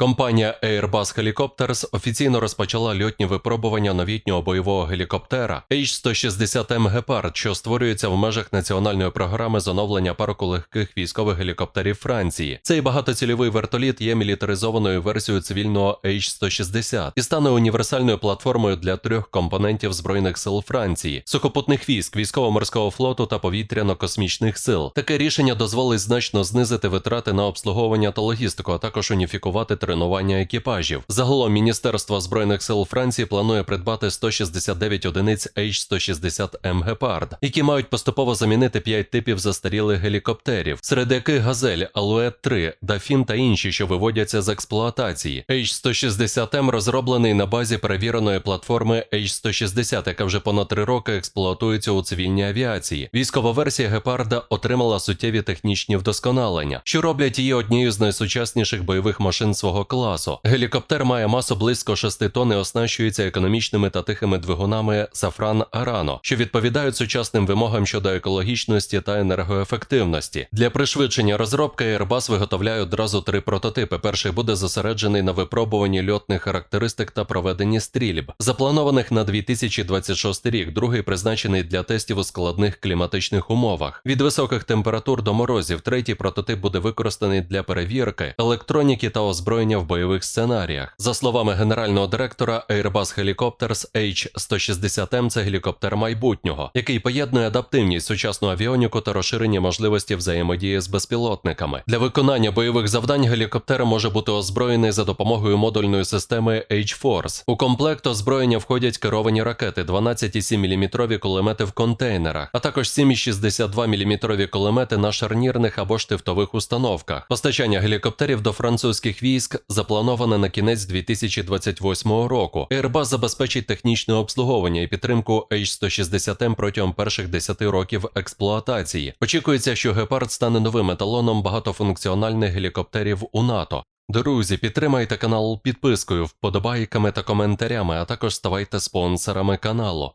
Компанія Airbus Helicopters офіційно розпочала льотні випробування новітнього бойового гелікоптера H-160M Gepard, що створюється в межах національної програми з оновлення парку легких військових гелікоптерів Франції. Цей багатоцільовий вертоліт є мілітаризованою версією цивільного H-160 і стане універсальною платформою для трьох компонентів Збройних сил Франції, сухопутних військ, військово-морського флоту та повітряно-космічних сил. Таке рішення дозволить значно знизити витрати на обслуговування та логістику, а також уніфікувати тренування екіпажів. Загалом Міністерство збройних сил Франції планує придбати 169 одиниць H-160M Gepard, які мають поступово замінити 5 типів застарілих гелікоптерів, серед яких Газель, Алует 3, Дафін та інші, що виводяться з експлуатації. H-160M розроблений на базі перевіреної платформи H-160, яка вже понад три роки експлуатується у цивільній авіації. Військова версія Гепарда отримала суттєві технічні вдосконалення, що роблять її однією з найсучасніших бойових машин свого класу. Гелікоптер має масу близько 6 тонн і оснащується економічними та тихими двигунами Safran Arano, що відповідають сучасним вимогам щодо екологічності та енергоефективності. Для пришвидшення розробки Airbus виготовляє одразу три прототипи. Перший буде зосереджений на випробуванні льотних характеристик та проведенні стрільб, запланованих на 2026 рік. Другий призначений для тестів у складних кліматичних умовах. Від високих температур до морозів. Третій прототип буде використаний для перевірки, електроніки та озброєння в бойових сценаріях. За словами генерального директора, Airbus Helicopters H-160M – це гелікоптер майбутнього, який поєднує адаптивність, сучасну авіоніку та розширені можливості взаємодії з безпілотниками. Для виконання бойових завдань гелікоптер може бути озброєний за допомогою модульної системи H-Force. У комплект озброєння входять керовані ракети, 12,7 мм кулемети в контейнерах, а також 7,62 мм кулемети на шарнірних або штифтових установках. Постачання гелікоптерів до французьких військ заплановане на кінець 2028 року. Airbus забезпечить технічне обслуговування і підтримку H-160M протягом перших 10 років експлуатації. Очікується, що Гепард стане новим еталоном багатофункціональних гелікоптерів у НАТО. Друзі, підтримайте канал підпискою, вподобайками та коментарями, а також ставайте спонсорами каналу.